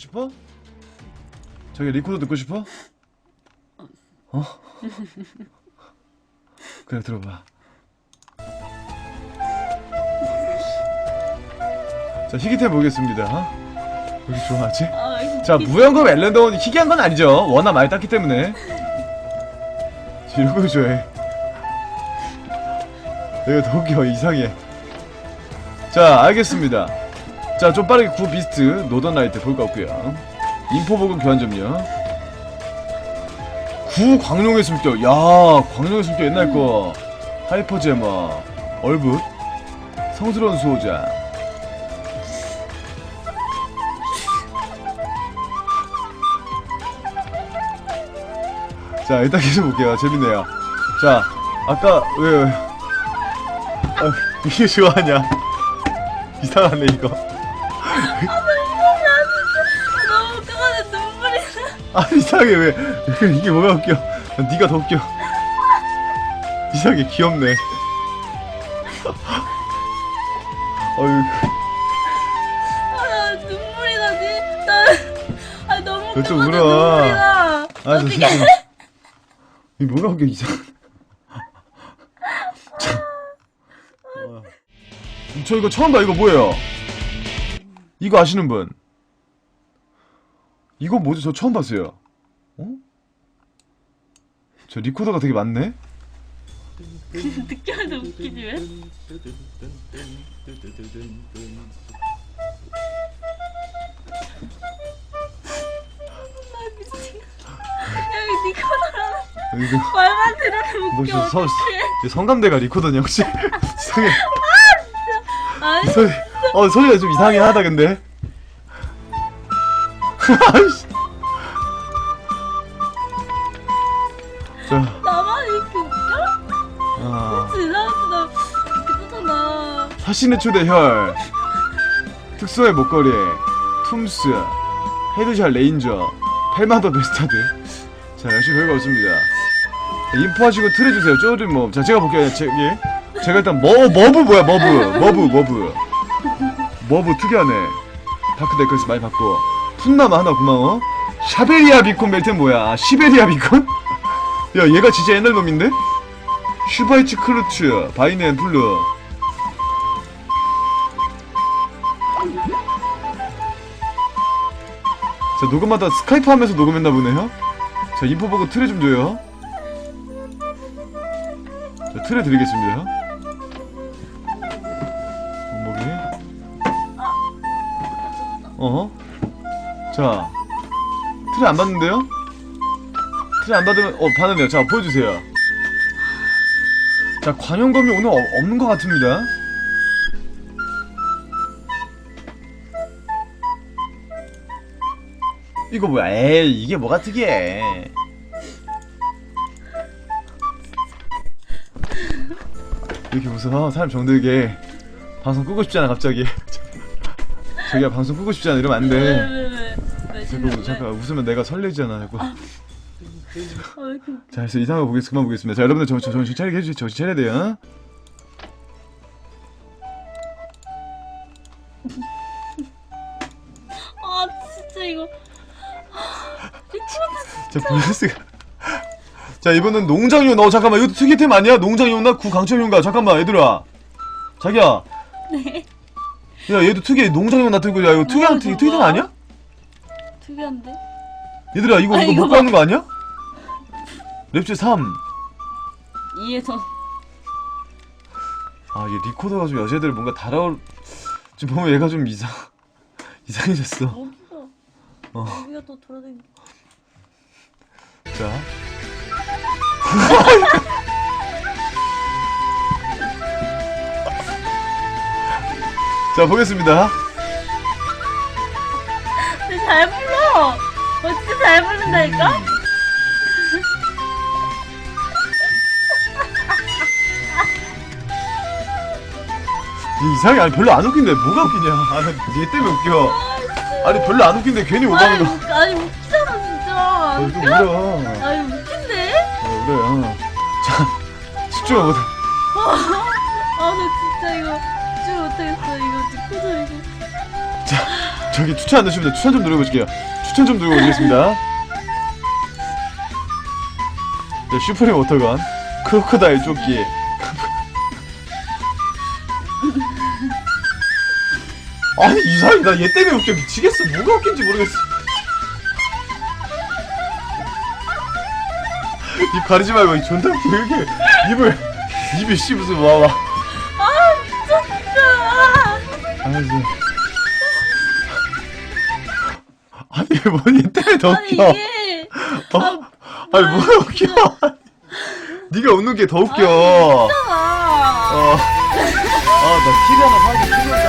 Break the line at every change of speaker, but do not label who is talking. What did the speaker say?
싶어? 저기 리코더 듣고 싶어? 어? 그래 들어봐. 자 희귀템 보겠습니다. 어? 왜 이렇게 좋아하지?
아,
자 무연금 엘렌더는 희귀한 건 아니죠. 워낙 많이 땄기 때문에. 걸 좋아해. 내가 더 웃겨 이상해. 자 알겠습니다. 자 좀 빠르게 구 비스트 노던 라이트 볼거 없고요. 인포 보급 교환 점요. 구 광룡의 숨결. 야 광룡의 숨결 옛날 거. 하이퍼 제머. 얼붓. 성스러운 수호자. 자 일단 계속 볼게요 재밌네요 자 아까 왜, 왜 아, 이게 좋아하냐 이상하네 이거
너무 웃겨가지고 눈물이 나.
아 이상해 왜, 왜 이게 뭐가 웃겨 네가 더 웃겨 이상하게 귀엽네 어휴
아, 나 눈물이 나지. 나, 아, 너무
너좀
웃겨가지고
울어.
눈물이 나.
아, 저
어떻게?
진짜 이 뭐가 웃겨 이상 참. 와. 저 이거 처음 봐 이거 뭐예요 이거 아시는 분 이거 뭐지 저 처음 봤어요 어? 저 리코더가 되게 많네
느껴도 웃기지 왜?
이거
말만 들어도
뭐
웃겨.
저 서,
어떡해.
저 성감대가 리코더냐 혹시 이상해
아니,
소리 어 소리가 좀 이상하게 하다 근데. 자
나만 이렇게 웃겨?
아.
그치, 나한테 나 이렇게 뜨잖아.
사신의 초대혈 특수의 목걸이 툼스 헤드샷 레인저 펠마더 베스타드 자 역시 별거 없습니다 자, 인포하시고 틀어주세요 쪼든 뭐자 제가 볼게요 제, 예. 제가 일단 머, 머브 뭐야 머브 머브 머브 머브 특이하네. 다크 데크스 많이 받고. 푼나마 하나 고마워. 샤베리아 비콘 벨트는 뭐야? 아, 시베리아 비콘? 야 얘가 진짜 옛날 놈인데? 슈바이츠 크루츠 바이넨 플루. 자 녹음하다 스카이프 하면서 녹음했나 보네요 자 인포 보고 틀에 좀 줘요. 자 틀에 드리겠습니다 어허 자 틀에 안 받는데요? 틀에 안 받으면 어 받았네요 자 보여주세요 자 관용검이 오늘 어- 없는 것 같습니다 이거 뭐야? 에이 이게 뭐가 특이해? 이렇게 웃어 사람 정들게 방송 끄고 싶잖아 갑자기 저기야 방송 끄고 싶잖아 이러면 안
왜,
돼.
왜, 왜, 왜,
잠깐 웃으면 내가 설레잖아 자꾸.
아, 웃겨.
자, 그래서 이상한 거 보겠, 그만 보겠습니다. 자, 여러분들 저, 저, 정신 차리게 해주세요. 정신 차려야 돼요.
아, 진짜 이거. 미치겠다.
자, 보여주세요. 자, 이번엔 농장용, 어, 잠깐만, 이것도 특이템 아니야? 농장용나 구강철용가? 잠깐만, 얘들아. 자기야.
네.
야, 얘도 특이, 농장용 놔두고, 야, 이거 특이한, 특이? 특이템 아니야?
특이한데?
얘들아, 이거,
아,
이거
이거
못
봐.
가는 거 아니야? 랩체 3.
이해선.
아, 얘 리코더가 좀 여자애들 뭔가 달아올, 좀 보면 얘가 좀 이상, 이상해졌어.
여기가.
어.
여기가 또 돌아다니는.
자. 자, 보겠습니다.
잘 불러! 어, 진짜 잘 부른다니까?
얘 이상해. 아니, 별로 안 웃긴데. 뭐가 웃기냐. 아, 나얘 때문에 웃겨. 아니, 별로 안 웃긴데 괜히
아니,
오가는 거.
웃, 아니, 웃기잖아, 진짜.
어, 좀
웃겨?
울어.
아니, 웃긴데?
어, 그래. 어. 자, 집중을 못해.
아, 나 진짜 이거 집중 못하겠어. 이거 듣고서 이거.
저기 추천 안 되십니다. 추천 좀 누르고 오실게요. 추천 좀 누르고 오겠습니다. 자, 슈프림 워터건, 크로커다일 조끼. 아니 이 사람이 나얘 때문에 웃겨 미치겠어. 뭐가 웃긴지 모르겠어. 입 가리지 말고 이 웃겨 이렇게 입을 입이 씨 무슨 와와. 알았어. 아니 뭐얘 때문에 더
아니
웃겨.
이게
어? 아니 뭐가 웃겨? 네가 웃는 게 더 웃겨.
아.
어. 아, 나 사기 봐.